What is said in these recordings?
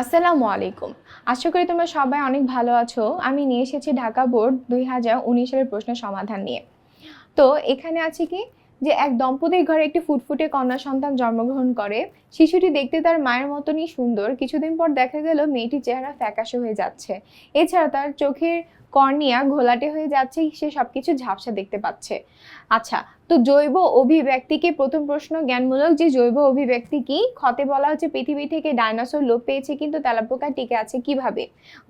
আসসালামু আলাইকুম। আশা করি তোমরা সবাই অনেক ভালো আছো। আমি নিয়ে এসেছি ঢাকা বোর্ড দুই হাজার উনিশ সালের প্রশ্নের সমাধান নিয়ে। তো এখানে আছে কি? যে এক দম্পতির ঘরে একটি ফুটফুটে কন্যা সন্তান জন্মগ্রহণ করে। শিশুটি দেখতে তার মায়ের মতনই সুন্দর। কিছুদিন পর দেখা গেল মেয়েটির চেহারা ফ্যাকাশে হয়ে যাচ্ছে। এছাড়া তার চোখের কর্নিয়া ঘোলাটে হয়ে যাচ্ছে, সে সবকিছু ঝাপসা দেখতে পাচ্ছে। আচ্ছা তো জৈব অভিব্যক্তিকে প্রথম প্রশ্ন জ্ঞানমূলক যে জৈব অভিব্যক্তি কি? ক্ষতে বলা হচ্ছে পৃথিবী থেকে ডাইনোসর লোপ পেয়েছে, কিন্তু তেলাপোকা টিকে আছে কীভাবে?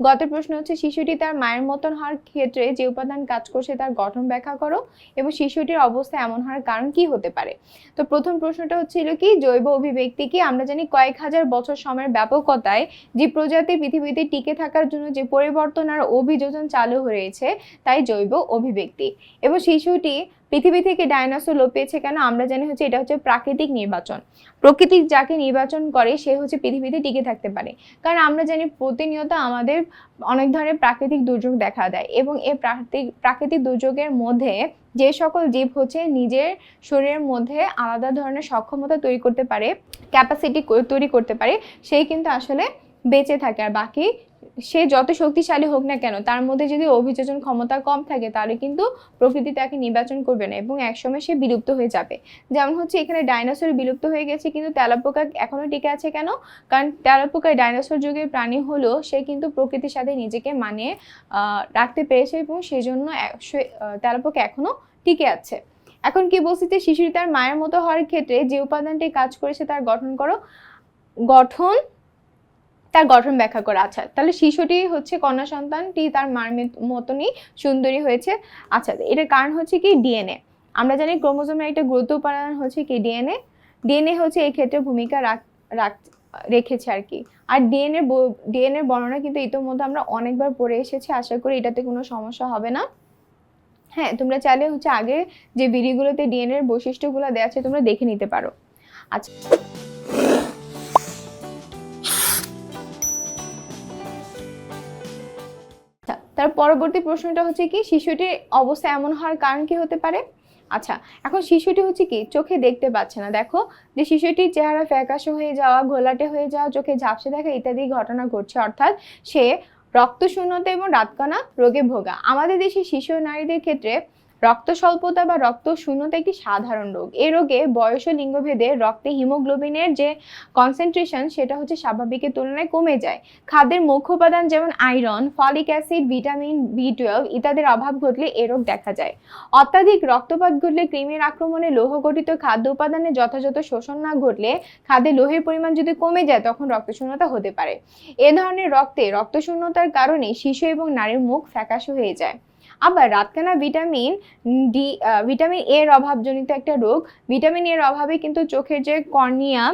গত প্রশ্ন হচ্ছে, শিশুটি তার মায়ের মতন হওয়ার ক্ষেত্রে যে উপাদান কাজ করছে তার গঠন ব্যাখ্যা করো, এবং শিশুটির অবস্থা এমন হওয়ার কারণ কি হতে পারে? তো প্রথম প্রশ্নটা হচ্ছিল কি, জৈব অভিব্যক্তি কি? আমরা জানি কয়েক হাজার বছর সময়ের ব্যাপকতায় যে প্রজাতি পৃথিবীতে টিকে থাকার জন্য যে পরিবর্তন আর অভিযোজন চালু হয়েছে, তাই জৈব অভিব্যক্তি। এবং শিশুটি পৃথিবী থেকে ডাইনোসর লোপ পেয়েছে কেন? আমরা জানি হচ্ছে এটা হচ্ছে প্রাকৃতিক নির্বাচন। প্রকৃতি যাকে নির্বাচন করে, সে হচ্ছে পৃথিবীতে টিকে থাকতে পারে। কারণ আমরা জানি প্রতিনিয়ত আমাদের অনেক ধরনের প্রাকৃতিক দুর্যোগ দেখা দেয় এবং এই প্রাকৃতিক প্রাকৃতিক দুর্যোগের মধ্যে যে সকল জীব হচ্ছে নিজের শরীরের মধ্যে আলাদা ধরনের সক্ষমতা তৈরি করতে পারে ক্যাপাসিটি তৈরি করতে পারে, সেই কিন্তু আসলে বেঁচে থাকে। আর বাকি সে যত শক্তিশালী হোক না কেন তার মধ্যে যদি অভিযোজন ক্ষমতা কম থাকে তাহলে কিন্তু প্রকৃতি তাকে নির্বাচন করবে না এবং একসময় সে বিলুপ্ত হয়ে যাবে। যেমন হচ্ছে এখানে ডাইনোসর বিলুপ্ত হয়ে গেছে কিন্তু তেলাপোকা এখনও টিকে আছে কেন? কারণ তেলাপোকা ডাইনোসর যুগের প্রাণী হলেও সে কিন্তু প্রকৃতির সাথে নিজেকে মানিয়ে রাখতে পেরেছে এবং সেই জন্য এ- সে- আহ, তেলাপোকা এখনও টিকে আছে। এখন কি বলছি যে শিশুটি তার মায়ের মতো হওয়ার ক্ষেত্রে যে উপাদানটি কাজ করেছে তার গঠন করো। গঠন তার গঠন ব্যাখ্যা করা। আচ্ছা তাহলে শিশুটি হচ্ছে কন্যা সন্তানটি তার মার মতনই সুন্দরী হয়েছে। আচ্ছা এটার কারণ হচ্ছে কি? ডিএনএ। আমরা জানি ক্রোমোজোমের একটা গুরুত্ব উপাদান হচ্ছে কি? ডিএনএ। ডিএনএ হচ্ছে এই ক্ষেত্রে ভূমিকা রাখ রাখ, রেখেছে আর কি। আর ডিএনএ ডিএনএর বর্ণনা কিন্তু ইতোমধ্যে আমরা অনেকবার পড়ে এসেছি। আশা করি এটাতে কোনো সমস্যা হবে না। হ্যাঁ তোমরা চাইলে হচ্ছে আগে যে ভিডিওগুলোতে ডিএনএর বৈশিষ্ট্যগুলো দেওয়া আছে, তোমরা দেখে নিতে পারো। আচ্ছা। তার পরবর্তী প্রশ্নটা হচ্ছে কি, শিশুটির অবস্থা এমন হওয়ার কারণ কি হতে পারে? আচ্ছা এখন শিশুটি হচ্ছে কি, চোখে দেখতে পাচ্ছে না। দেখো, যে শিশুটির চেহারা ফ্যাকাশে হয়ে যাওয়া ঘোলাটে হয়ে যাওয়া, চোখে ঝাপসে দেখা ইত্যাদি ঘটনা ঘটছে, অর্থাৎ সে রক্তশূন্যতা এবং রাতকানা রোগে ভোগা। আমাদের দেশে শিশু নারীদের ক্ষেত্রে রক্ত স্বল্পতা বা রক্ত শূন্যতা একটি সাধারণ রোগ। এই রোগে বয়স ও লিঙ্গভেদে রক্তে হিমোগ্লোবিনের যে কনসেন্ট্রেশন সেটা হচ্ছে স্বাভাবিকের তুলনায় কমে যায়। খাদ্যের মুখ্য উপাদান যেমন iron folic acid vitamin B twelve ইত্যাদির অভাব ঘটলে এ রোগ দেখা যায়। অত্যাধিক রক্তপাত ঘটলে কৃমির আক্রমণে লৌহ গঠিত খাদ্য উপাদানে যথাযথ শোষণ না ঘটলে খাদ্যে লোহের পরিমাণ যদি কমে যায়, তখন রক্তশূন্যতা হতে পারে। এ ধরনের রক্তে রক্তশূন্যতার কারণে শিশু এবং নারীর মুখ ফ্যাকাশে হয়ে যায়। আবার রাতকানা ভিটামিন ডি ভিটামিন এর অভাবজনিত একটা রোগ। ভিটামিন এর অভাবে কিন্তু চোখের যে কর্নিয়া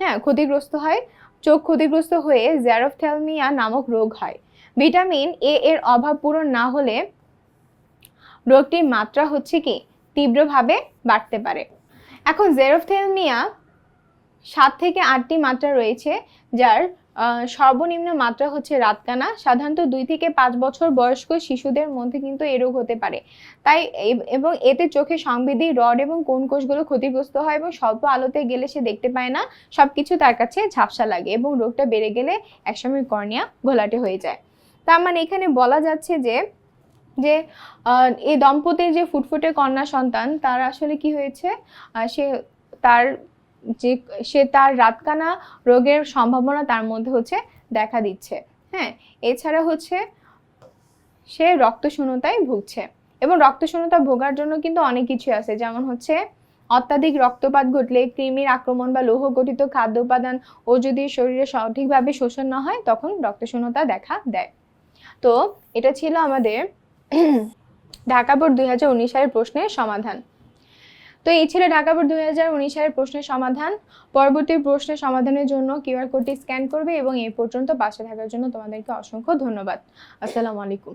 হ্যাঁ ক্ষতিগ্রস্ত হয়। চোখ ক্ষতিগ্রস্ত হয়ে জ্যারোফথ্যালমিয়া নামক রোগ হয়। ভিটামিন এ এর অভাব পূরণ না হলে রোগটির মাত্রা হচ্ছে কি? তীব্রভাবে বাড়তে পারে। এখন জেরোফথেলমিয়া সাত থেকে আটটি মাত্রা রয়েছে, যার সর্বনিম্ন মাত্রা হচ্ছে রাতকানা। সাধারণত দুই থেকে পাঁচ বছর বয়স্ক শিশুদের মধ্যে কিন্তু এ রোগ হতে পারে। তাই এবং এতে চোখে সংবেদী রড এবং কোন কোষগুলো ক্ষতিগ্রস্ত হয় এবং স্বল্প আলোতে গেলে সে দেখতে পায় না, সবকিছু তার কাছে ঝাপসা লাগে এবং রোগটা বেড়ে গেলে একসময় কর্নিয়া ঘোলাটে হয়ে যায়। তার মানে এখানে বলা যাচ্ছে যে যে এই দম্পতির যে ফুটফুটে কন্যা সন্তান, তার আসলে কি হয়েছে? সে তার যে সে তার রাতকানা রোগের সম্ভাবনা তার মধ্যে হচ্ছে দেখা দিচ্ছে। হ্যাঁ এছাড়া হচ্ছে সে রক্তশূন্যতায় ভুগছে এবং রক্তশূন্যতা ভোগার জন্য কিন্তু অনেক কিছু আছে। যেমন হচ্ছে অত্যাধিক রক্তপাত ঘটলে কৃমির আক্রমণ বা লৌহ গঠিত খাদ্য উপাদান ও যদি শরীরে সঠিকভাবে শোষণ না হয়, তখন রক্তশূন্যতা দেখা দেয়। তো এটা ছিল আমাদের ঢাকা বোর্ড দুই হাজার উনিশ সালের প্রশ্নের সমাধান। তো এই ছিল ঢাকা বোর্ড দুই হাজার উনিশ সালের প্রশ্নের সমাধান। পরবর্তী প্রশ্নের সমাধানের জন্য কিউআর কোডটি স্ক্যান করবে এবং এই পর্যন্ত পাশে থাকার জন্য তোমাদেরকে অসংখ্য ধন্যবাদ। আসসালামু আলাইকুম।